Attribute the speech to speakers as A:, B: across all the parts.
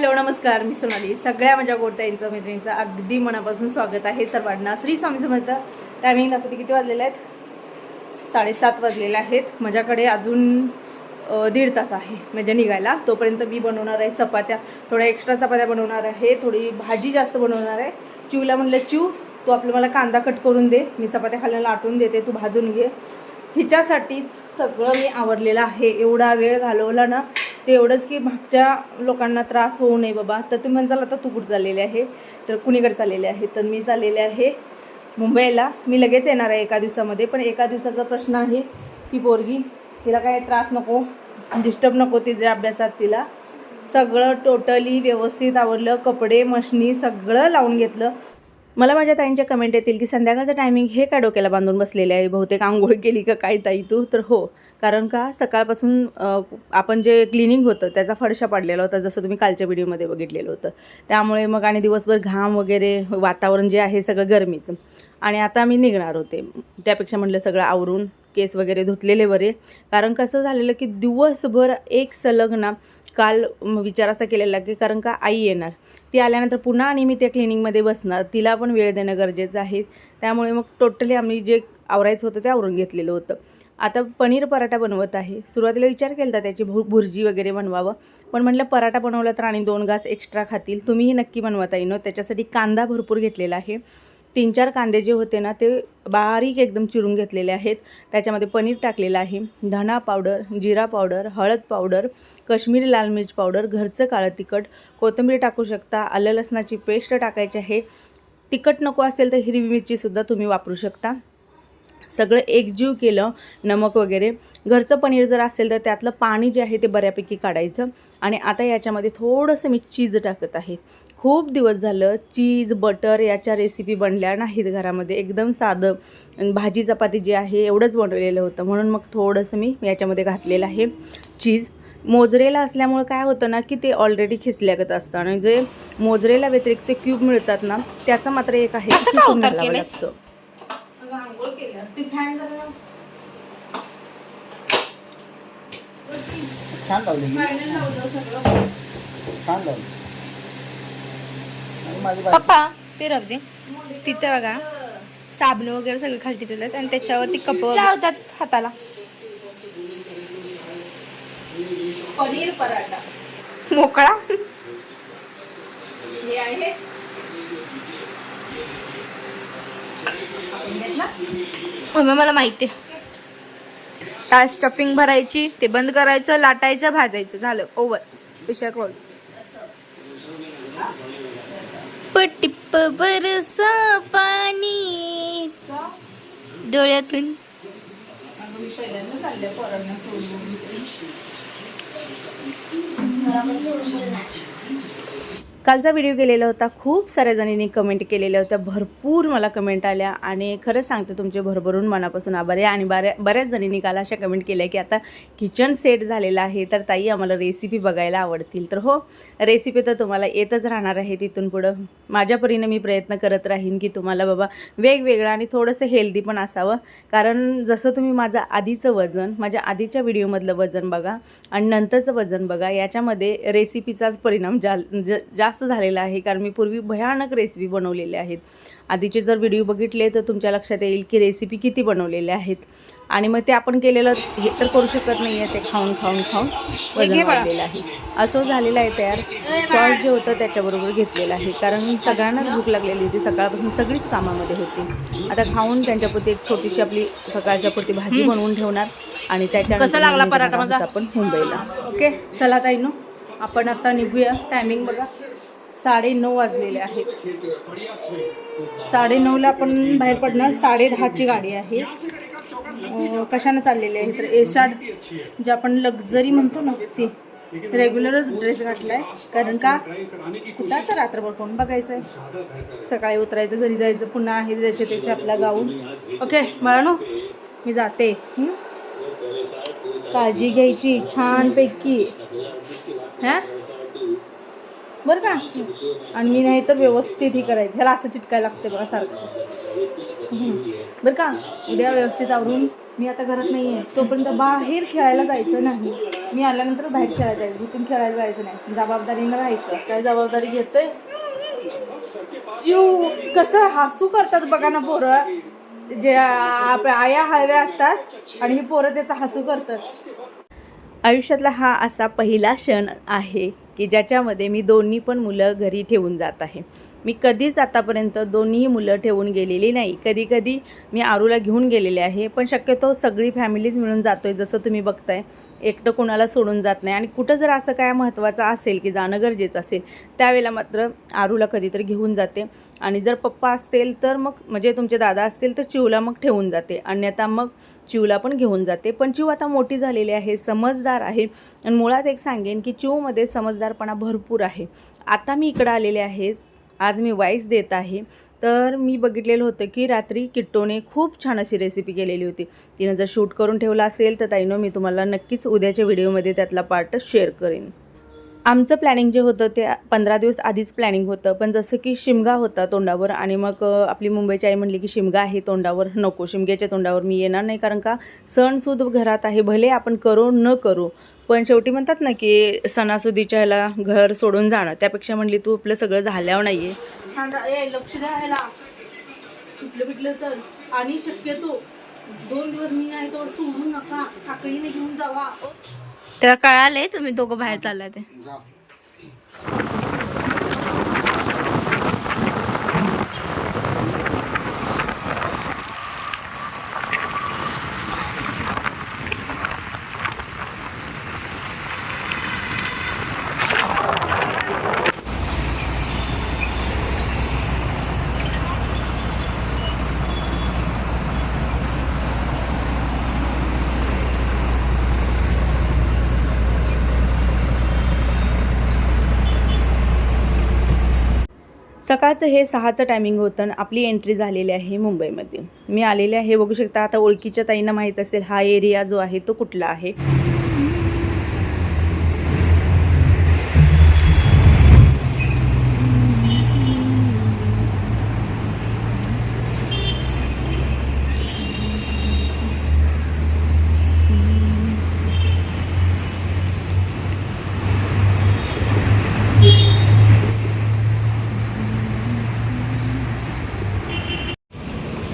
A: Hello नमस्कार मी सोनाली. सगळ्या माझ्या गोडताईंचं मैत्रिणींचं अगदी मनापासून स्वागत आहे सर्वांना. श्री स्वामी समर्थ. टायमिंग दाखवते किती वाजलेले आहेत? साडेसात वाजलेले आहेत. माझ्याकडे अजून दीड तास आहे. म्हणजे निघायला. तोपर्यंत मी बनवणार आहे चपात्या. थोड्या एक्स्ट्रा चपात्या बनवणार आहे. थोडी भाजी जास्त बनवणार आहे. चिवला म्हणलं चिव तू आपलं मला कांदा कट करून दे. मी चपात्या खाल्ल्याला आटून देते. तू भाजून घे. हिच्यासाठीच सगळं मी आवरलेलं आहे. एवढा वेळ घालवला ना ते एवढंच की मागच्या लोकांना त्रास होऊ नये बाबा. तर तुम्ही म्हणसाल आता तुकूट चाललेले आहे? तर कुणीकडे चाललेले आहे? तर मी चाललेले आहे मुंबईला. मी लगेच येणार आहे एका दिवसामध्ये. पण एका दिवसाचा प्रश्न आहे की पोरगी तिला काही त्रास नको डिस्टर्ब नको तिच्या अभ्यासात तिला. सगळं टोटली व्यवस्थित आवडलं कपडे मशनी सगळं लावून घेतलं. मला माझ्या ताईंच्या कमेंट येतील की संध्याकाळचं टायमिंग हे काय डोक्याला बांधून बसलेले आहे? बहुतेक आंघोळ केली का काय ताई तू? तर हो. कारण का? सकाळपासून आपण जे क्लिनिंग होतं त्याचा फडशा पडलेला होता जसं तुम्ही कालच्या व्हिडिओमध्ये बघितलेलं होतं. त्यामुळे मग आणि दिवसभर घाम वगैरे वातावरण जे आहे सगळं गरमीचं. आणि आता मी निघणार होते. त्यापेक्षा म्हटलं सगळं आवरून केस वगैरे धुतलेले बरे. कारण कसं झालेलं की दिवसभर एक सलग ना काल विचार असा केलेला की कारण का आई येणार. ती आल्यानंतर पुन्हा आणि मी त्या क्लिनिकमध्ये बसणार. तिला पण वेळ देणं गरजेचं आहे. त्यामुळे मग टोटली आम्ही जे आवरायचं होतं ते आवरून घेतलेलं होतं. आता पनीर पराठा बनवत आहे. सुरुवातीला विचार केला होता त्याची भु भुर्जी वगैरे बनवावं. पण म्हटलं पराठा बनवला तर आणि दोन घास एक्स्ट्रा खातील. तुम्हीही नक्की बनवता येईन त्याच्यासाठी कांदा भरपूर घेतलेला आहे. तीन चार कांदे जे होते ना ते बारीक एकदम चिरून घेतलेले आहेत. त्याच्यामध्ये पनीर टाकलेलं आहे. धणा पावडर जिरा पावडर हळद पावडर कश्मीरी लाल मिर्च पावडर घरचं काळं तिखट कोथिंबीर टाकू शकता आलं लसणाची पेस्ट टाकायची आहे. तिखट नको असेल तर हिरवी मिरचीसुद्धा तुम्ही वापरू शकता. सगळं एकजीव केलं नमक वगैरे. घरचं पनीर जर असेल तर त्यातलं पाणी जे आहे ते बऱ्यापैकी काढायचं आणि आता याच्यामध्ये थोडंसं मी चीज टाकत आहे. खूप दिवस झालं चीज बटर याच्या रेसिपी बनल्या नाहीत घरामध्ये. एकदम साधं. भाजी चपाती जी आहे एवढंच बनवलेलं होतं. म्हणून मग थोडंसं मी याच्यामध्ये घातलेलं आहे चीज. मोजरेला असल्यामुळं काय होतं ना की ते ऑलरेडी खिसल्यागत असतं. आणि जे मोजरेला व्यतिरिक्त क्यूब मिळतात ना त्याचं मात्र एक आहे? लागतं. आंघोळ केलं. ते फॅन जरा
B: छान लावली
A: फायनल लावलं सगळं.
B: छान लावली. आणि माझी बायको
C: पप्पा ते राहू दे तिथे बघा. साबण वगैरे सगळे खालती ठेवलेत आणि त्याच्यावरती कप लावतात हाताला.
A: पनीर पराठा.
C: मोकळा.
A: हे आहे
C: मम्मी मला माहिती आहे. स्टफिंग भरायची ते बंद करायचं लाटायचं भाजायचं. झालं. ओव्हर विषय क्लोज पटिप बरसा पाणी. डोळ्यातून
A: अगं मी पहिल्यांदा चालले पोरांना सोडून कालचा व्हिडिओ केलेला होता. खूप साऱ्या जणींनी कमेंट केलेल्या होत्या. भरपूर मला कमेंट आल्या. आणि खरंच सांगते तुमचे भरभरून मनापासून आभार आहे. आणि बऱ्या बऱ्याच जणींनी काल अशा कमेंट केल्या की आता किचन सेट झालेला आहे. तर ताई आम्हाला रेसिपी बघायला आवडतील. तर हो रेसिपी तर तुम्हाला येतच राहणार आहे तिथून पुढं. माझ्या परीने मी प्रयत्न करत राहीन की तुम्हाला बाबा वेगवेगळं आणि थोडंसं हेल्दी पण असावं. कारण जसं तुम्ही माझं आधीचं वजन माझ्या आधीच्या व्हिडिओमधलं वजन बघा आणि नंतरचं वजन बघा याच्यामध्ये रेसिपीचाच परिणाम जा ज जास्त झालेला आहे कारण मी पूर्वी भयानक रेसिपी बनवलेल्या आहेत. आधीचे जर व्हिडिओ बघितले तर तुमच्या लक्षात येईल की रेसिपी किती बनवलेल्या आहेत. आणि मग ते आपण केलेलं हे तर करू शकत नाही आहे ते खाऊन खाऊन खाऊन वजन. वाढलेलं आहे. असं झालेलं आहे तयार. सॉल्ट जे होतं त्याच्याबरोबर घेतलेलं आहे कारण सगळ्यांनाच भूक लागलेली होती. सकाळपासून सगळीच कामामध्ये होती. आता खाऊन त्यांच्यापुरती एक छोटीशी आपली सकाळच्या पुरती भाजी बनवून ठेवणार आणि त्याच्यानंतर
C: कसा लागला पराठा
A: आपण मुंबईला. ओके? चला ताई नो आपण आता निघूया. टायमिंग बघा. साडे नऊ वाजलेले आहेत. साडेनऊला आपण बाहेर पडणार. साडे दहाची गाडी आहे. कशानं चाललेली आहे? तर एशाड जे आपण लक्झरी म्हणतो ना ती रेग्युलरच ड्रेस घातला आहे कारण का? कुठं तर रात्रभर कोण बघायचं आहे सकाळी उतरायचं घरी जायचं. पुन्हा आहे जसे तसे आपला गाऊन. ओके बाळानो मी जाते. काळजी घ्यायची छानपैकी. हां? बरं का? आणि मी नाही तर व्यवस्थित ही करायचं. ह्याला असं चिटकायला लागते बघा सारखं. बरं का? उद्या व्यवस्थित आवरून मी आता घरात नाही आहे तोपर्यंत बाहेर खेळायला जायचं नाही. मी आल्यानंतर बाहेर खेळायला जायचं इथून खेळायला जायचं नाही. जबाबदारीनं राहायचं. काय जबाबदारी घेतोय? जीव कसं हसू करतात बघा ना पोरं. जे आप- आया हळव्या असतात आणि ही पोरं त्याचा हसू करतात. आयुष्यातला हा असा पहिला क्षण आहे की ज्याच्यामध्ये मी दोन्ही पण मुलं घरी ठेवून जात आहे. मी कधीच आतापर्यंत दोन्ही मुलं ठेवून गेलेली नाही. कधी कधी मी आरूला घेऊन गेलेले आहे पण शक्यतो सगळी फॅमिलीज मिळून जातो आहे जसं तुम्ही बघताय. एकटं कोणाला सोडून जात नाही. आणि कुठं जर असं काय महत्त्वाचं असेल की जाणं गरजेचं असेल त्यावेळेला मात्र आरूला कधीतरी घेऊन जाते. आणि जर पप्पा असतील तर मग म्हणजे तुमचे दादा असतील तर चिवला मग ठेवून जाते. अन्यथा मग चिवला पण घेऊन जाते. पण चिव आता मोठी झालेली आहे समजदार आहे. आणि मुळात एक सांगेन की चिवमध्ये समजदारपणा भरपूर आहे. आता मी इकडं आलेले आहे. आज मी वाईस देत आहे. तर मी बघितलेलं होतं की रात्री किट्टोने खूप छान अशी रेसिपी केलेली होती. तिनं जर शूट करून ठेवला असेल तर ताईनं मी तुम्हाला नक्कीच उद्याच्या व्हिडिओमध्ये त्यातला पार्ट शेअर करेन. आमचं प्लॅनिंग जे होतं ते पंधरा दिवस आधीच प्लॅनिंग होतं. पण जसं की शिमगा होता तोंडावर आणि मग आपली मुंबईची आई म्हणली की शिमगा आहे तोंडावर नको शिमग्याच्या तोंडावर मी येणार नाही कारण का सणसूद घरात आहे भले आपण करो न करू पण शेवटी म्हणतात ना की सणासुदीच्या ह्याला घर सोडून जाणं त्यापेक्षा म्हणली तू आपलं सगळं झाल्यावर नाही आहे लक्ष द्यायला. सुटलं बिटलं तर. आणि शक्यतो दोन दिवस मी नाही तर सोडू नका. साखळीने घेऊन जावा.
C: त्याला कळाले तुम्ही दोघं बाहेर चालला ते.
A: सकाळचं हे सहाचं टायमिंग होतं आणि आपली एंट्री झालेली आहे मुंबईमध्ये. मी आलेले आहे बघू शकता आता ओळखीच्या ताईंना माहीत असेल हा एरिया जो आहे तो कुठला आहे?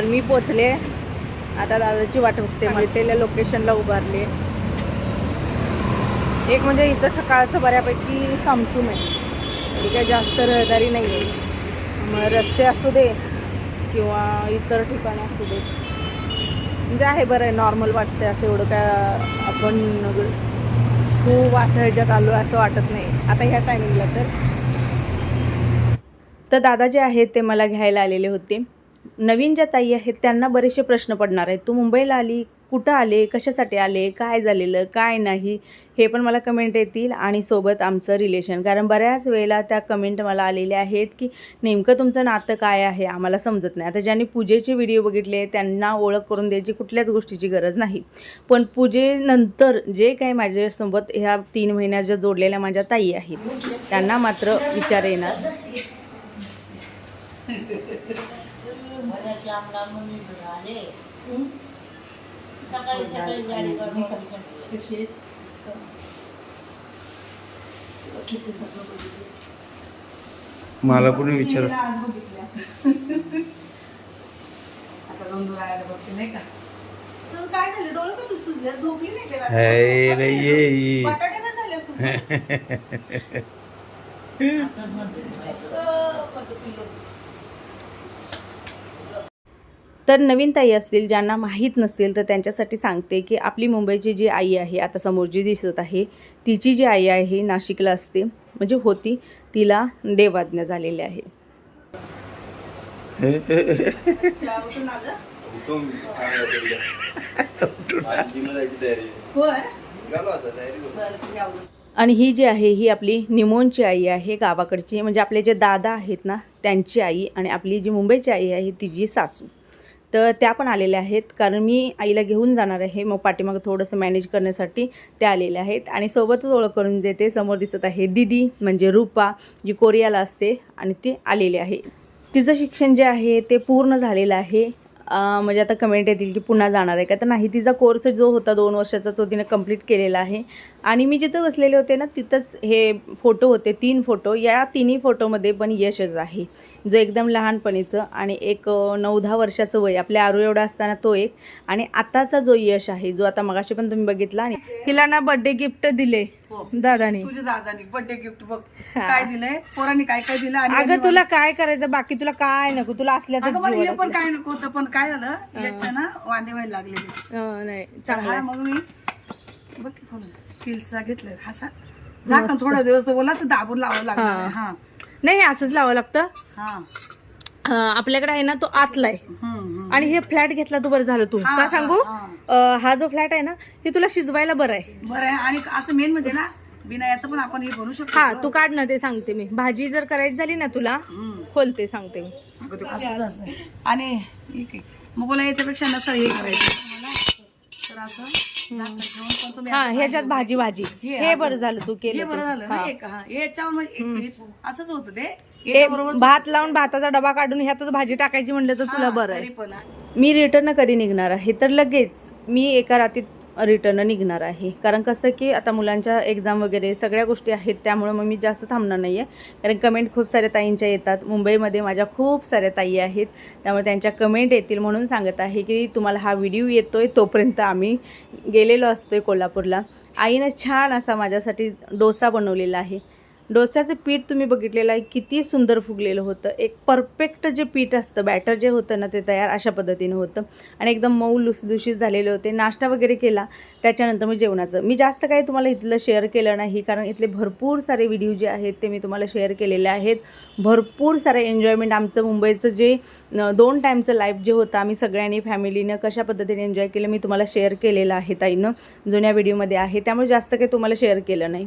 A: तर मी पोचले. आता दादाची वाट बघते. मिळतेल्या लोकेशनला उभारले. एक म्हणजे इथं सकाळचं बऱ्यापैकी सामसूम आहे. इथे जास्त रहदारी नाही आहे मग रस्ते असू दे किंवा इतर ठिकाणं असू दे. म्हणजे आहे बरं आहे नॉर्मल वाटते असं एवढं काय आपण खूप असं ह्याच्यात आलो असं वाटत नाही. आता ह्या टायमिंगला तर. तर दादा जे आहेत ते मला घ्यायला आलेले होते. नवीन ज्या ताई आहेत त्यांना बरेचसे प्रश्न पडणार आहेत. तू मुंबईला आली कुठं आले कशासाठी आले काय झालेलं काय नाही हे पण मला कमेंट येतील आणि सोबत आमचं रिलेशन कारण बऱ्याच वेळेला त्या कमेंट मला आलेल्या आहेत की नेमकं तुमचं नातं काय आहे आम्हाला समजत नाही. आता ज्यांनी पूजेचे व्हिडिओ बघितले त्यांना ओळख करून द्यायची कुठल्याच गोष्टीची गरज नाही. पण पूजेनंतर जे काही माझ्यासोबत ह्या तीन महिन्यात ज्या जोडलेल्या माझ्या ताई आहेत त्यांना मात्र विचार येणार.
B: मला कोणी विचार
A: काय झालं? डोळे का तू सुजल्या झोपली नाही का रात्री?
B: हाय रे ये ये.
A: बटाटे का झाले सुजले? तर नवीन ताई असतील ज्यांना माहीत नसतील तर त्यांच्यासाठी सांगते की आपली मुंबईची जी आई आहे आता समोर जी दिसत आहे तिची जी आई आहे नाशिकला असते म्हणजे होती तिला देवाज्ञा झालेली आहे. आणि ही जी आहे ही आपली निमोनची आई आहे गावाकडची म्हणजे आपले जे दादा आहेत ना त्यांची आई आणि आपली जी मुंबईची आई आहे तिची सासू. तर त्या पण आलेल्या आहेत. कारण मी आईला घेऊन जाणार आहे. मग पाठीमागं थोडंसं मॅनेज करण्यासाठी त्या आलेल्या आहेत. आणि सोबतच ओळख करून देते. समोर दिसत आहे दिदी म्हणजे रूपा जी कोरियाला असते. आणि ती आलेली आहे. तिचं शिक्षण जे आहे ते पूर्ण झालेलं आहे. म्हणजे आता कमेंट येतील की पुन्हा जाणार आहे का? तर नाही तिचा कोर्स जो होता दोन वर्षाचा तो तिने कंप्लीट केलेला आहे. आणि मी जिथं बसलेले होते ना तिथंच हे फोटो होते तीन फोटो या तिन्ही फोटोमध्ये पण यशच आहे. जो एकदम लहानपणीचं आणि एक नऊ दहा वर्षाचं वय. आपल्या आरू एवढा असताना तो एक. आणि आताचा जो यश आहे जो आता मगाशी पण तुम्ही बघितला आणि हिला ना बड्डे गिफ्ट दिले. दादानी.
D: तुझ्या दादानी. बर्थडे गिफ्ट बघ. काय दिलंय? पोरांनी काय काय दिलं आणि
A: अगं तुला काय करायचं? बाकी तुला काय नको? तुला असल्याचं
D: अगं मला हे
A: जीवन
D: पण काय नको होतं पण काय झालं? याच्या ना वांदे व्हायला लागले
A: अं, नाही. चांगलं.
D: मग मी बघ की स्टीलचा हा झाकण थोडा दिवस तर बोला असं दाबून लावावं लागणार हा.
A: नाही हे असंच लावावं लागतं.
D: हा.
A: अं, आपल्याकडे आहे ना तो आतला आहे.
D: हम्म.
A: आणि हे फ्लॅट घेतला तू बरं झालं तू.
D: हा,
A: का सांगू?
D: हा,
A: अं, हा जो फ्लॅट आहे ना हे तुला शिजवायला बरं आहे.
D: बरं आहे. आणि असं मेन म्हणजे ना बिना याचं पण आपण हे बनवू शकतो.
A: हा तू काढ ना ते सांगते मी. भाजी जर करायची झाली ना तुला
D: हम्म.
A: खोलते सांगते मी.
D: अगं ते असंच असं आणि मग बोला याच्यापेक्षा नसतं हे करायचं. मला तर असं झाकण ठेवून पण तुम्ही
A: हा
D: असं
A: ह्याच्यात भाजी भाजी
D: हे
A: हे बरं झालं तू
D: हे
A: केलं
D: बरं
A: ते.
D: झालं ना एक हा. याच्यावर म्हणजे एक- असंच होतं ते.
A: भात लावून भाताचा डबा काढून ह्यातच भाजी टाकायची म्हणलं तर तुला बरं आहे. मी रिटर्न कधी निघणार आहे. तर लगेच मी एका रात्रीत रिटर्न निघणार आहे. कारण कसं की आता मुलांच्या एक्झाम वगैरे सगळ्या गोष्टी आहेत त्यामुळं मग मी जास्त थांबणार नाही आहे कारण कमेंट खूप साऱ्या ताईंच्या येतात. मुंबईमध्ये माझ्या खूप साऱ्या ताई आहेत. त्यामुळे त्यांच्या कमेंट येतील म्हणून सांगत आहे की तुम्हाला हा व्हिडिओ येतोय तोपर्यंत आम्ही गेलेलो असतोय कोल्हापूरला. आईनं छान असा माझ्यासाठी डोसा बनवलेला आहे. डोस्याचं पीठ तुम्ही बघितलेलं आहे किती सुंदर फुगलेलं होतं. एक परफेक्ट जे पीठ असतं बॅटर जे होतं ना ते तयार अशा पद्धतीनं होतं. आणि एकदम मऊ लुसलुशीत झालेले होते. नाश्ता वगैरे केला त्याच्यानंतर मी जेवणाचं. मी जास्त काही तुम्हाला इथलं शेअर केलं नाही कारण इथले भरपूर सारे व्हिडिओ जे आहेत ते मी तुम्हाला शेअर केलेले आहेत. भरपूर सारे एन्जॉयमेंट आमचं मुंबईचं जे दोन टाईमचं लाईफ जे होतं आम्ही सगळ्यांनी फॅमिलीनं कशा पद्धतीने एन्जॉय केलं मी तुम्हाला शेअर केलेलं आहे ताईनं जुन्या व्हिडिओमध्ये आहे. त्यामुळे जास्त काही तुम्हाला शेअर केलं नाही.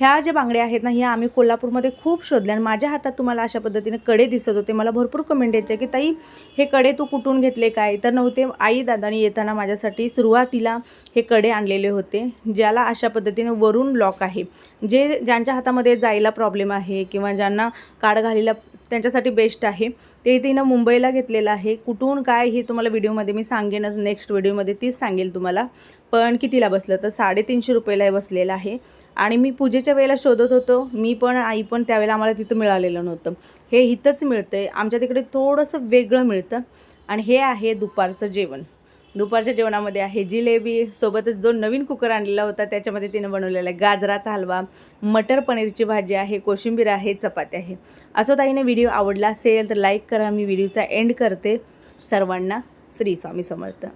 A: ह्या ज्या बांगड्या आहेत ना ह्या आम्ही कोल्हापूरमध्ये खूप शोधल्या आणि माझ्या हातात तुम्हाला अशा पद्धतीने कडे दिसत होते. मला भरपूर कमेंट यायचे की ताई हे कडे तू कुठून घेतले काय? तर नव्हते. आई दादानी येताना माझ्यासाठी सुरुवातीला हे कडे आणलेले होते ज्याला अशा पद्धतीने वरून लॉक आहे. जे ज्यांच्या हातामध्ये जायला प्रॉब्लेम आहे किंवा ज्यांना काड घालीला त्यांच्यासाठी बेस्ट आहे ते तिनं मुंबईला घेतलेलं आहे. कुठून काय हे तुम्हाला व्हिडिओमध्ये मी सांगेनच. नेक्स्ट व्हिडिओमध्ये तीच सांगेल तुम्हाला. पण कितीला बसलं? तर साडेतीनशे रुपयाला हे बसलेलं आहे. आणि मी पूजेच्या वेळेला शोधत होतो. मी पण आई पण त्यावेळेला आम्हाला तिथं मिळालेलं नव्हतं. हे इथंच मिळतं आहे आमच्या तिकडे थोडंसं वेगळं मिळतं. आणि हे आहे दुपारचं जेवण. दुपारच्या जेवणामध्ये आहे जिलेबी सोबतच जो नवीन कुकर आणलेला होता त्याच्यामध्ये तिने बनवलेला आहे गाजराचा हलवा मटर पनीरची भाजी आहे कोशिंबीर आहे चपाती आहे. असं ताईने व्हिडिओ आवडला असेल तर लाईक करा. मी व्हिडिओचा एंड करते. सर्वांना श्री स्वामी समर्थ.